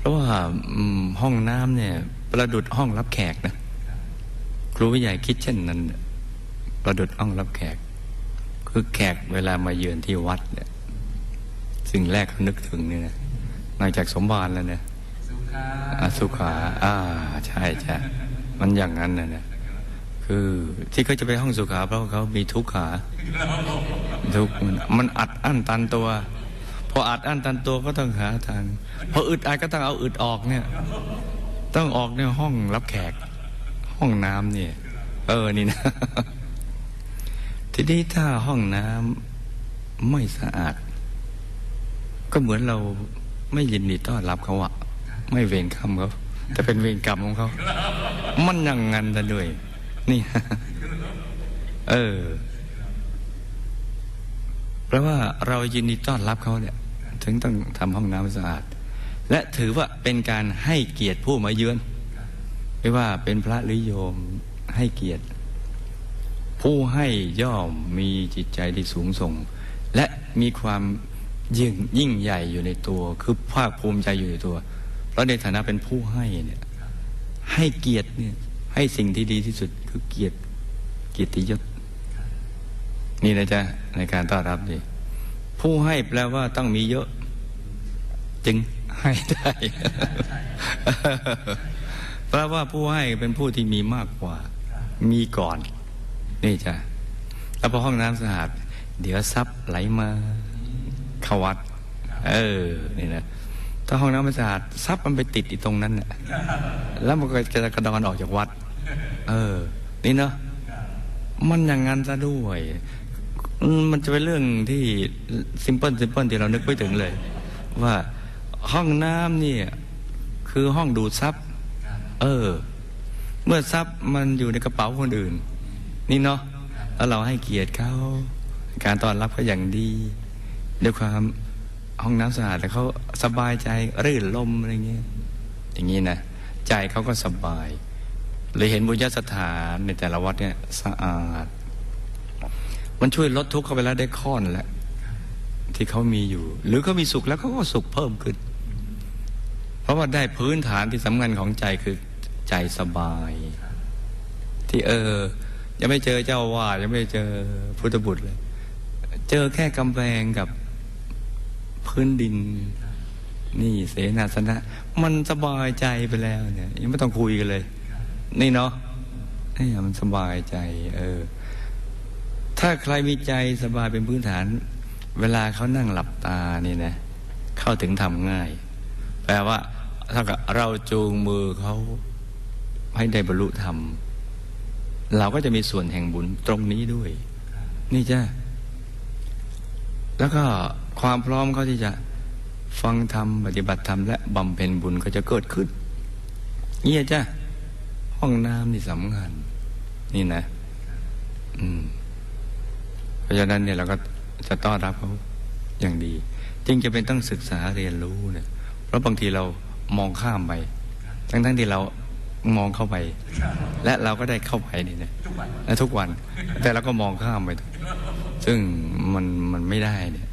เพราะว่าอืมห้องน้ำเนี่ย ประดุดห้องรับแขกนะครูผู้ใหญ่คิดเช่นนั้น ประดุดห้องรับแขก คือแขกเวลามาเยือนที่วัดเนี่ยสิ่งแรกเขานึกถึงเนี่ยนะนอกจากสมบัติแล้วเนี่ยสุขาอาสุขาอ่าใช่ใช่มันอย่างนั้นนะเนี่ยคือที่เขาจะไปห้องสุขาเพราะเขามีทุกขา ทุกข์มันมันอัดอั้นตันตัว พออัดอั้นตันตัวก็ต้องหาทางพออึดอัดก็ต้องเอาอึดออกเนี่ย ต้องออกเนี่ยห้องรับแขก ห้องน้ำเนี่ย เออนี่นะ ทีนี้ถ้าห้องน้ำไม่สะอาด ก็เหมือนเราไม่ยินดีต้อนรับเขาอะไม่เวรกรรมเขาแต่เป็นเวรกรรมของเขา มันย่างงั้นซะด้วย นี่ เออ เพราะว่าเรายินดีต้อนรับเขาเนี่ยถึงต้องทำห้องน้ำให้สะอาด และถือว่าเป็นการให้เกียรติผู้มาเยือน ไม่ว่าเป็นพระหรือโยมให้เกียรติ ผู้ให้ย่อมมีจิตใจที่สูงส่ง และมีความยิ่งยิ่งใหญ่อยู่ในตัว คือภาคภูมิใจอยู่ในตัว เพราะในฐานะเป็นผู้ให้เนี่ยให้เกียรติเนี่ยให้สิ่งที่ดีที่สุดคือเกียรติเกียรติยศ นี่นะจ๊ะในการต้อนรับดีผู้ให้แปลว่าต้องมีเยอะ จึงให้ได้แปลว่าผู้ให้เป็นผู้ที่มีมากกว่า มีก่อน นี่จ้ะแล้วพอห้องน้ำสะอาดเดี๋ยวซับไหลมาเข้าวัด เออนี่นะถ้าห้องน้ำไม่สะอาดซับมันไปติดอีตรงนั้นน่ะแล้วมันก็จะกระดอนออกจากวัด เออ นี่เนาะมันอย่างนั้นซะด้วย มันจะเป็นเรื่องที่ซิมเพิลซิมเพิลที่เรานึกไม่ถึงเลย ว่าห้องน้ำเนี่ยคือห้องดูดซับเออ เมื่อทรัพย์มันอยู่ในกระเป๋าคนอื่น นี่เนาะแล้วเราให้เกียรติเขาการต้อนรับเขาอย่างดีด้วยความห้องน้ำสะอาดแล้วเขาสบายใจรื่นลมอะไรเงี้ยอย่างนี้นะใจเขาก็สบายเลยเห็นบุญญาสถานในแต่ละวัดเนี่ยสะอาด มันช่วยลดทุกข์เขาไปแล้วได้ข้อนแหละที่เขามีอยู่ หรือเขามีสุขแล้วเขาก็สุขเพิ่มขึ้น เพราะว่าได้พื้นฐานที่สำคัญของใจคือใจสบาย ที่เออ ยังไม่เจอเจ้าว่าดยังไม่เจอพุทธบุตรเลย เจอแค่กำแพงกับพื้นดิน นี่เสนาสนะ มันสบายใจไปแล้วเนี่ยยังไม่ต้องคุยกันเลย นี่เนาะนี่มันสบายใจ เออ ถ้าใครมีใจสบายเป็นพื้นฐาน เวลาเขานั่งหลับตานี่นะ เข้าถึงทำง่าย แปลว่าเท่ากับเราจูงมือเขาให้ได้บรรลุธรรม เราก็จะมีส่วนแห่งบุญตรงนี้ด้วย นี่จ้ะแล้วก็ความพร้อมเขาที่จะฟังธรรมปฏิบัติธรรมและบำเพ็ญบุญก็จะเกิดขึ้นเนี่ยจ้ะห้องน้ำนี่สำคัญนี่นะ อืม ราะฉะนั้นเนี่ยเราก็จะต้อนรับเขาอย่างดี จึงจะเป็นต้องศึกษาเรียนรู้เนี่ย เพราะบางทีเรามองข้ามไป ทั้งๆที่เรามองเข้าไป และเราก็ได้เข้าไปนี่นะทุกวันและทุกวัน แต่เราก็มองข้ามไป ซึ่งมันมันไม่ได้เนี่ย